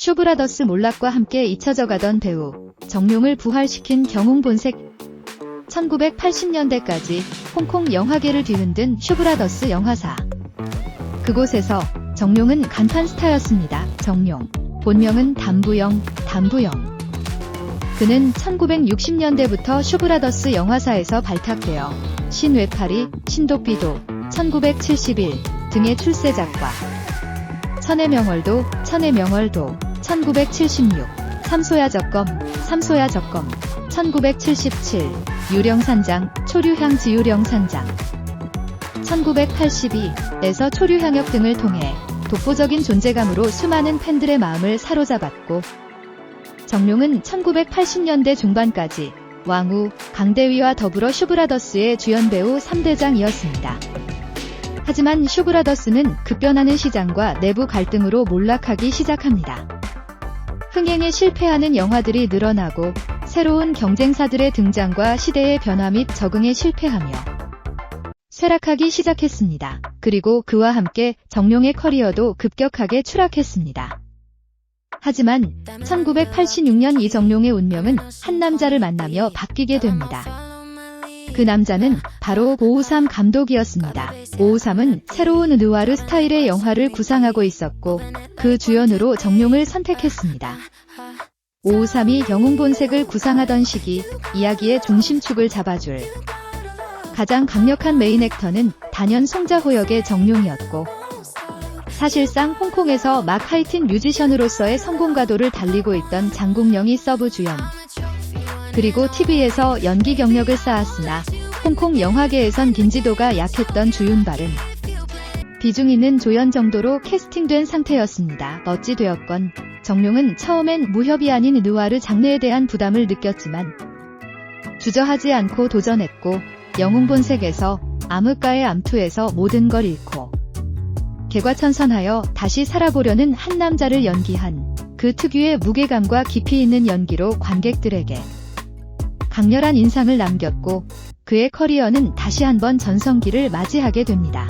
쇼브라더스 몰락과 함께 잊혀져가던 배우 정룡을 부활시킨 경웅본색. 1980년대까지 홍콩 영화계를 뒤흔든 쇼브라더스 영화사. 그곳에서 정룡은 간판 스타였습니다. 정룡. 본명은 담부영 담부영. 그는 1960년대부터 쇼브라더스 영화사에서 발탁되어 신외파리, 신도비도, 1971 등의 출세작과 천의 명월도, 천의 명월도, 1976 삼소야 적검, 삼소야 적검, 1977 유령산장, 초류향 지유령산장 1982에서 초류향역 등을 통해 독보적인 존재감으로 수많은 팬들의 마음을 사로잡았고 정룡은 1980년대 중반까지 왕우, 강대위와 더불어 슈브라더스의 주연 배우 3대장이었습니다. 하지만 슈브라더스는 급변하는 시장과 내부 갈등으로 몰락하기 시작합니다. 흥행에 실패하는 영화들이 늘어나고 새로운 경쟁사들의 등장과 시대의 변화 및 적응에 실패하며 쇠락하기 시작했습니다. 그리고 그와 함께 정룡의 커리어도 급격하게 추락했습니다. 하지만 1986년 이정룡의 운명은 한 남자를 만나며 바뀌게 됩니다. 그 남자는 바로 오우삼 감독이었습니다. 오우삼은 새로운 느와르 스타일의 영화를 구상하고 있었고 그 주연으로 정룡을 선택했습니다. 오우삼이 영웅 본색을 구상하던 시기 이야기의 중심축을 잡아줄 가장 강력한 메인 액터는 단연 송자호 역의 정룡이었고 사실상 홍콩에서 막 하이틴 뮤지션으로서의 성공가도를 달리고 있던 장국영이 서브 주연 그리고 TV에서 연기 경력을 쌓았으나 홍콩 영화계에선 인지도가 약했던 주윤발은 비중 있는 조연 정도로 캐스팅된 상태였습니다. 어찌 되었건 정룡은 처음엔 무협이 아닌 느와르 장르에 대한 부담을 느꼈지만 주저하지 않고 도전했고 영웅본색에서 암흑가의 암투에서 모든 걸 잃고 개과천선하여 다시 살아보려는 한 남자를 연기한 그 특유의 무게감과 깊이 있는 연기로 관객들에게 강렬한 인상을 남겼고 그의 커리어는 다시 한번 전성기를 맞이하게 됩니다.